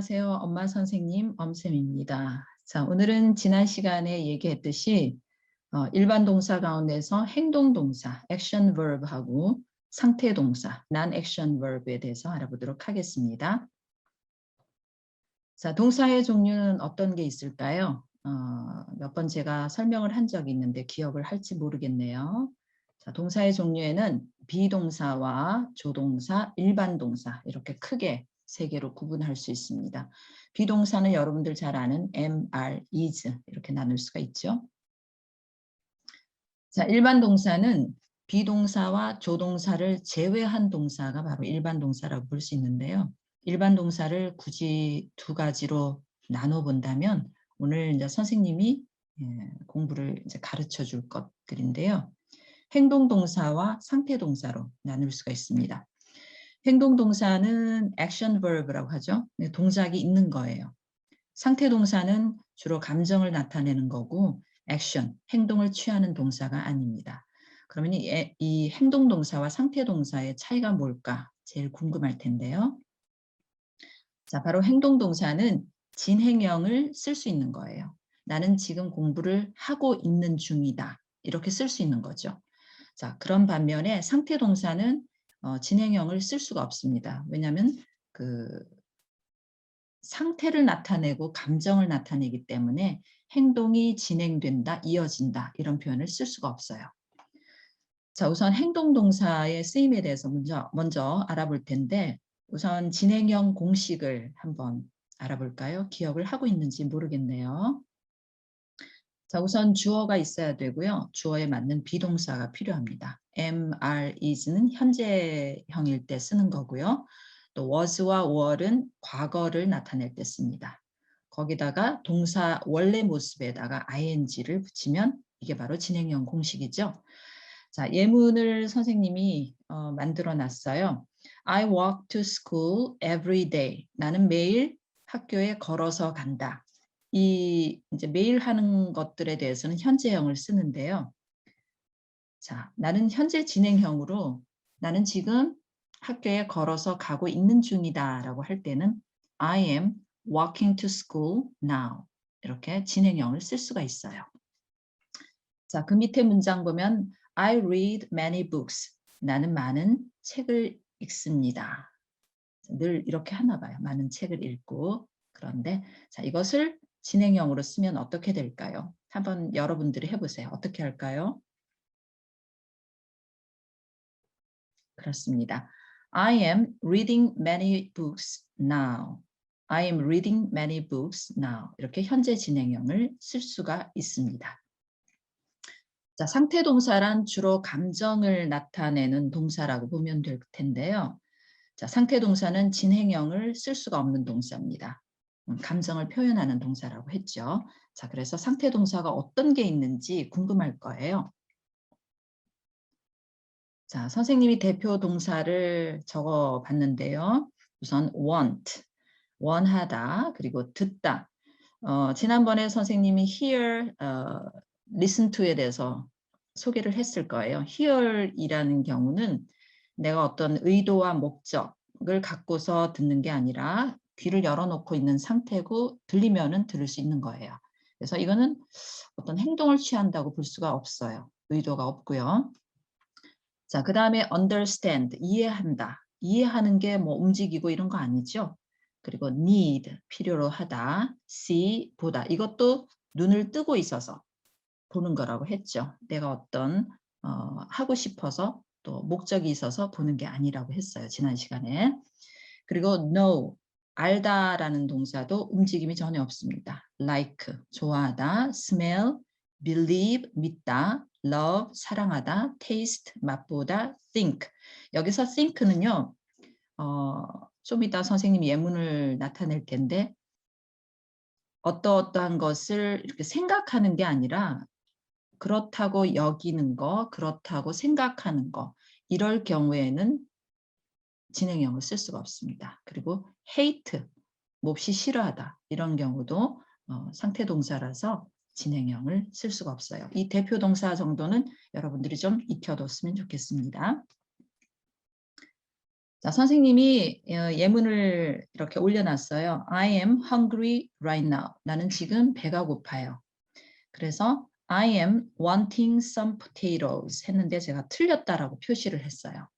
안녕하세요. 엄마 선생님 엄쌤입니다. 자, 오늘은 지난 시간에 얘기했듯이 어, 일반 동사 가운데서 행동 동사, action verb하고 상태 동사, non-action verb에 대해서 알아보도록 하겠습니다. 자, 동사의 종류는 어떤 게 있을까요? 어, 몇 번 제가 설명을 한 적이 있는데 기억을 할지 모르겠네요. 자, 동사의 종류에는 비동사와 조동사, 일반 동사 이렇게 크게 세 개로 구분할 수 있습니다. 비동사는 여러분들 잘 아는 am, are, is 이렇게 나눌 수가 있죠. 자, 일반 동사는 비동사와 조동사를 제외한 동사가 바로 일반 동사라고 볼 수 있는데요. 일반 동사를 굳이 두 가지로 나눠 본다면 오늘 이제 선생님이 예, 공부를 이제 가르쳐 줄 것들인데요. 행동 동사와 상태 동사로 나눌 수가 있습니다. 행동 동사는 action verb라고 하죠. 네, 동작이 있는 거예요. 상태 동사는 주로 감정을 나타내는 거고 action, 행동을 취하는 동사가 아닙니다. 그러면 이, 이 행동 동사와 상태 동사의 차이가 뭘까? 제일 궁금할 텐데요. 자, 바로 행동 동사는 진행형을 쓸 수 있는 거예요. 나는 지금 공부를 하고 있는 중이다. 이렇게 쓸 수 있는 거죠. 자, 그런 반면에 상태 동사는 어, 진행형을 쓸 수가 없습니다. 왜냐하면 그 상태를 나타내고 감정을 나타내기 때문에 행동이 진행된다, 이어진다 이런 표현을 쓸 수가 없어요. 자, 우선 행동 동사의 쓰임에 대해서 먼저 먼저 알아볼 텐데 우선 진행형 공식을 한번 알아볼까요? 기억을 하고 있는지 모르겠네요. 자, 우선 주어가 있어야 되고요. 주어에 맞는 비동사가 필요합니다. Are, is는 현재형일 때 쓰는 거고요. 또 was와 were은 과거를 나타낼 때 씁니다. 거기다가 동사 원래 모습에다가 ing를 붙이면 이게 바로 진행형 공식이죠. 자, 예문을 선생님이 어, 만들어 놨어요. I walk to school every day. 나는 매일 학교에 걸어서 간다. 이 이제 매일 하는 것들에 대해서는 현재형을 쓰는데요. 자, 나는 현재 진행형으로 나는 지금 학교에 걸어서 가고 있는 중이다 라고 할 때는 I am walking to school now 이렇게 진행형을 쓸 수가 있어요. 자, 그 밑에 문장 보면 I read many books. 나는 많은 책을 읽습니다. 늘 이렇게 하나 봐요. 많은 책을 읽고 그런데 자 이것을 진행형으로 쓰면 어떻게 될까요? 한번 여러분들이 해보세요. 어떻게 할까요? 그렇습니다. I am reading many books now. I am reading many books now. 이렇게 현재 진행형을 쓸 수가 있습니다. 자, 상태 동사란 주로 감정을 나타내는 동사라고 보면 될 텐데요. 자, 상태 동사는 진행형을 쓸 수가 없는 동사입니다. 음, 감정을 표현하는 동사라고 했죠. 자, 그래서 상태 동사가 어떤 게 있는지 궁금할 거예요. 자, 선생님이 대표 동사를 적어 봤는데요. 우선 want, 원하다, 그리고 듣다. 어, 지난번에 선생님이 hear, 어, listen to에 대해서 소개를 했을 거예요. hear이라는 경우는 내가 어떤 의도와 목적을 갖고서 듣는 게 아니라 귀를 열어놓고 있는 상태고 들리면은 들을 수 있는 거예요. 그래서 이거는 어떤 행동을 취한다고 볼 수가 없어요. 의도가 없고요. 자, 그 다음에 understand, 이해한다. 이해하는 게 뭐 움직이고 이런 거 아니죠? 그리고 need, 필요로 하다. see, 보다. 이것도 눈을 뜨고 있어서 보는 거라고 했죠. 내가 어떤 어, 하고 싶어서 또 목적이 있어서 보는 게 아니라고 했어요. 지난 시간에. 그리고 know, 알다라는 동사도 움직임이 전혀 없습니다. like, 좋아하다, smell, believe, 믿다, love, 사랑하다, taste, 맛보다, think. 여기서 think는요, 어, 좀 이따 선생님이 예문을 나타낼 텐데, 어떠어떠한 것을 이렇게 생각하는 게 아니라, 그렇다고 여기는 거, 그렇다고 생각하는 거, 이럴 경우에는 진행형을 쓸 수가 없습니다. 그리고 hate, 몹시 싫어하다 이런 경우도 어, 상태 동사라서 진행형을 쓸 수가 없어요. 이 대표 동사 정도는 여러분들이 좀 익혀뒀으면 좋겠습니다. 자, 선생님이 어, 예문을 이렇게 올려놨어요. I am hungry right now. 나는 지금 배가 고파요. 그래서 I am wanting some potatoes 했는데 제가 틀렸다라고 표시를 했어요.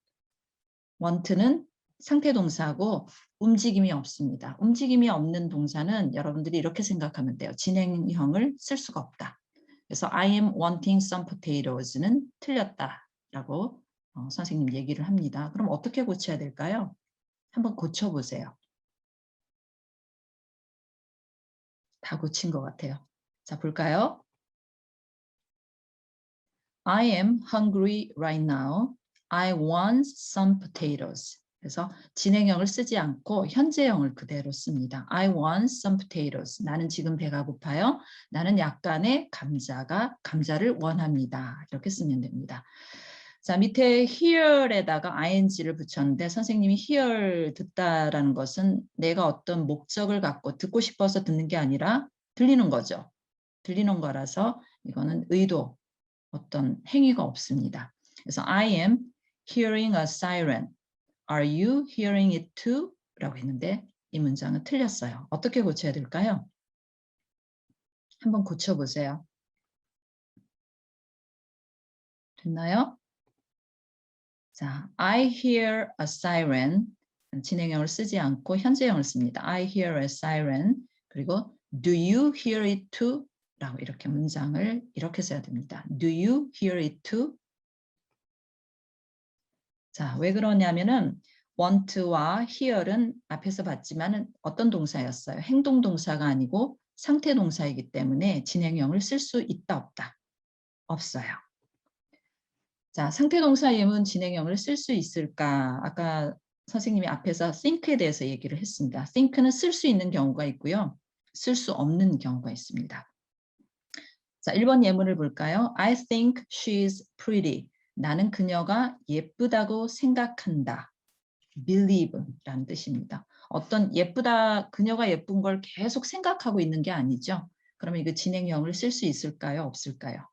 want는 상태 동사고 움직임이 없습니다. 움직임이 없는 동사는 여러분들이 이렇게 생각하면 돼요. 진행형을 쓸 수가 없다. 그래서 I am wanting some potatoes는 틀렸다라고 어, 선생님 얘기를 합니다. 그럼 어떻게 고쳐야 될까요? 한번 고쳐보세요. 다 고친 것 같아요. 자, 볼까요? I am hungry right now. I want some potatoes. 그래서 진행형을 쓰지 않고 현재형을 그대로 씁니다. I want some potatoes. 나는 지금 배가 고파요. 나는 약간의 감자가 감자를 원합니다. 이렇게 쓰면 됩니다. 자, 밑에 hear에다가 ing를 붙였는데 선생님이 hear 듣다라는 것은 내가 어떤 목적을 갖고 듣고 싶어서 듣는 게 아니라 들리는 거죠. 들리는 거라서 이거는 의도, 어떤 행위가 없습니다. 그래서 I am hearing a siren. Are you hearing it too? 라고 했는데 이 문장은 틀렸어요. 어떻게 고쳐야 될까요? 한번 고쳐보세요. 됐나요? 자, I hear a siren. 진행형을 쓰지 않고 현재형을 씁니다. I hear a siren. 그리고 do you hear it too? 라고 이렇게 문장을 이렇게 써야 됩니다. Do you hear it too? 자, 왜 그러냐면은 want와 hear은 앞에서 봤지만은 어떤 동사였어요? 행동 동사가 아니고 상태 동사이기 때문에 진행형을 쓸 수 있다 없다? 없어요. 자, 상태 동사 예문 진행형을 쓸 수 있을까? 아까 선생님이 앞에서 think에 대해서 얘기를 했습니다. think는 쓸 수 있는 경우가 있고요. 쓸 수 없는 경우가 있습니다. 자, 1번 예문을 볼까요? I think she's pretty. 나는 그녀가 예쁘다고 생각한다. believe라는 뜻입니다. 어떤 예쁘다, 그녀가 예쁜 걸 계속 생각하고 있는 게 아니죠. 그러면 이거 진행형을 쓸 수 있을까요? 없을까요?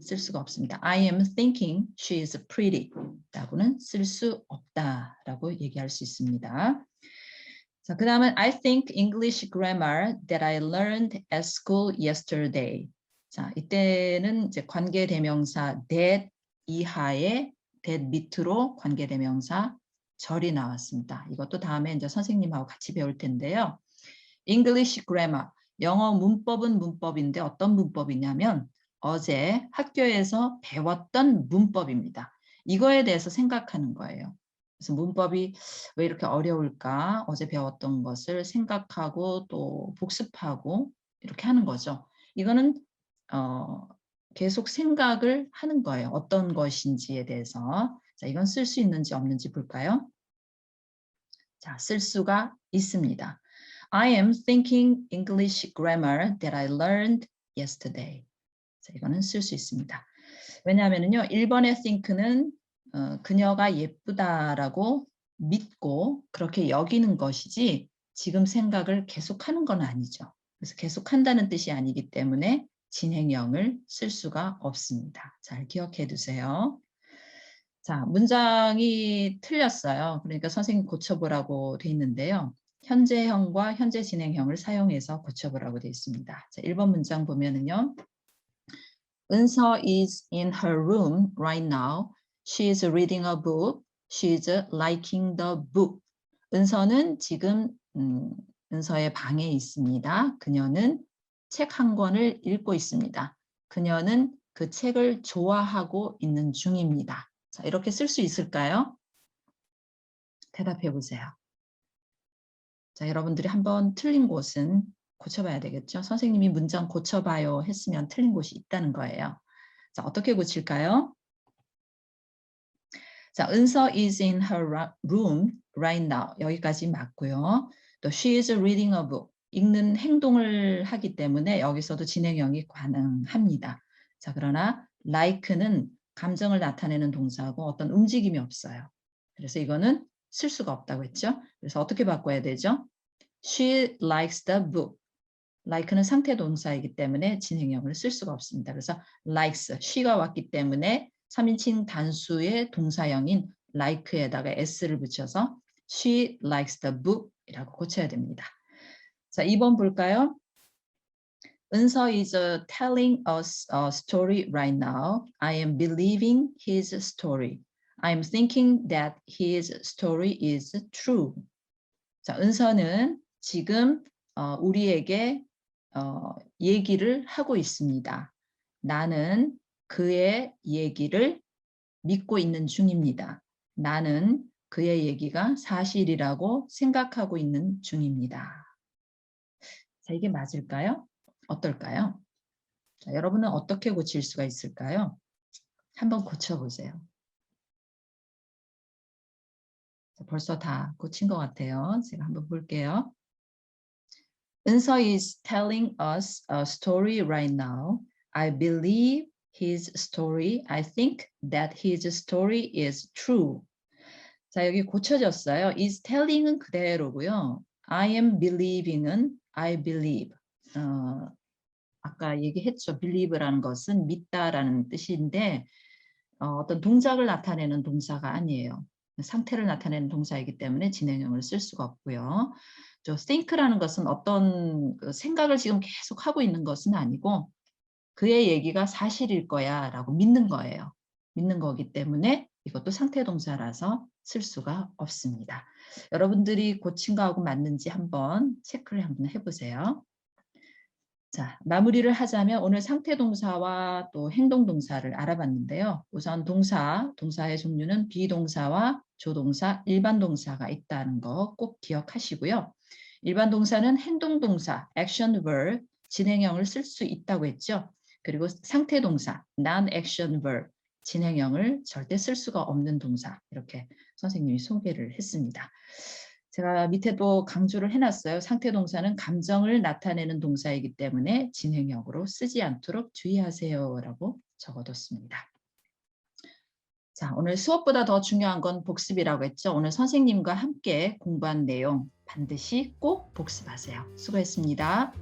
쓸 수가 없습니다. I am thinking she is pretty 라고는 쓸 수 없다라고 얘기할 수 있습니다. 자, 그 다음은 I think English grammar that I learned at school yesterday. 자, 이때는 이제 관계 대명사 that 이하에 that 밑으로 관계 대명사 절이 나왔습니다. 이것도 다음에 이제 선생님하고 같이 배울 텐데요. English grammar, 영어 문법은 문법인데 어떤 문법이냐면 어제 학교에서 배웠던 문법입니다. 이거에 대해서 생각하는 거예요. 그래서 문법이 왜 이렇게 어려울까? 어제 배웠던 것을 생각하고 또 복습하고 이렇게 하는 거죠. 이거는 어, 계속 생각을 하는 거예요. 어떤 것인지에 대해서. 자, 이건 쓸 수 있는지 없는지 볼까요? 자, 쓸 수가 있습니다. I am thinking English grammar that I learned yesterday. 자, 이거는 쓸 수 있습니다. 왜냐하면요. 1번의 think는 어, 그녀가 예쁘다라고 믿고 그렇게 여기는 것이지 지금 생각을 계속하는 건 아니죠. 그래서 계속한다는 뜻이 아니기 때문에 진행형을 쓸 수가 없습니다. 잘 기억해 두세요. 자, 문장이 틀렸어요. 그러니까 선생님 고쳐보라고 돼 있는데요. 현재형과 현재 진행형을 사용해서 고쳐보라고 돼 있습니다. 자, 1번 문장 보면은요. Unso is in her room right now. She is reading a book. She is liking the book. 은서는 지금 음, 은서의 방에 있습니다. 그녀는 책 한 권을 읽고 있습니다. 그녀는 그 책을 좋아하고 있는 중입니다. 자, 이렇게 쓸 수 있을까요? 대답해 보세요. 자, 여러분들이 한번 틀린 곳은 고쳐봐야 되겠죠. 선생님이 문장 고쳐봐요 했으면 틀린 곳이 있다는 거예요. 자, 어떻게 고칠까요? 자, 은서 is in her room right now. 여기까지 맞고요. 또 she is reading a book. 읽는 행동을 하기 때문에 여기서도 진행형이 가능합니다. 자, 그러나 like는 감정을 나타내는 동사고 어떤 움직임이 없어요. 그래서 이거는 쓸 수가 없다고 했죠. 그래서 어떻게 바꿔야 되죠? She likes the book. like는 상태 동사이기 때문에 진행형을 쓸 수가 없습니다. 그래서 likes, she가 왔기 때문에 3인칭 단수의 동사형인 like에다가 s를 붙여서 she likes the book 이라고 고쳐야 됩니다. 자, 2번 볼까요? 은서 is uh, telling us a story right now. I am believing his story. I am thinking that his story is true. 자, 은서는 지금 어, 우리에게 어, 얘기를 하고 있습니다. 나는 그의 얘기를 믿고 있는 중입니다. 나는 그의 얘기가 사실이라고 생각하고 있는 중입니다. 자, 이게 맞을까요? 어떨까요? 자, 여러분은 어떻게 고칠 수가 있을까요? 한번 고쳐보세요. 자, 벌써 다 고친 것 같아요. 제가 한번 볼게요. 은서 is telling us a story right now. I believe his story. I think that his story is true. 자, 여기 고쳐졌어요. is telling은 그대로고요. I am believing은 I believe. 어, 아까 얘기했죠. believe라는 것은 믿다라는 뜻인데 어, 어떤 동작을 나타내는 동사가 아니에요. 상태를 나타내는 동사이기 때문에 진행형을 쓸 수가 없고요. 저 think라는 것은 어떤 그 생각을 지금 계속 하고 있는 것은 아니고 그의 얘기가 사실일 거야 라고 믿는 거예요. 믿는 거기 때문에 이것도 상태 동사라서 쓸 수가 없습니다. 여러분들이 고친 거하고 맞는지 한번 체크를 한번 해보세요. 자, 마무리를 하자면 오늘 상태 동사와 또 행동 동사를 알아봤는데요. 우선 동사, 동사의 종류는 비동사와 조동사, 일반 동사가 있다는 거 꼭 기억하시고요. 일반 동사는 행동 동사, action verb, 진행형을 쓸 수 있다고 했죠. 그리고 상태 동사, non-action verb, 진행형을 절대 쓸 수가 없는 동사 이렇게 선생님이 소개를 했습니다. 제가 밑에도 강조를 해놨어요. 상태 동사는 감정을 나타내는 동사이기 때문에 진행형으로 쓰지 않도록 주의하세요 라고 적어뒀습니다. 자, 오늘 수업보다 더 중요한 건 복습이라고 했죠. 오늘 선생님과 함께 공부한 내용 반드시 꼭 복습하세요. 수고했습니다.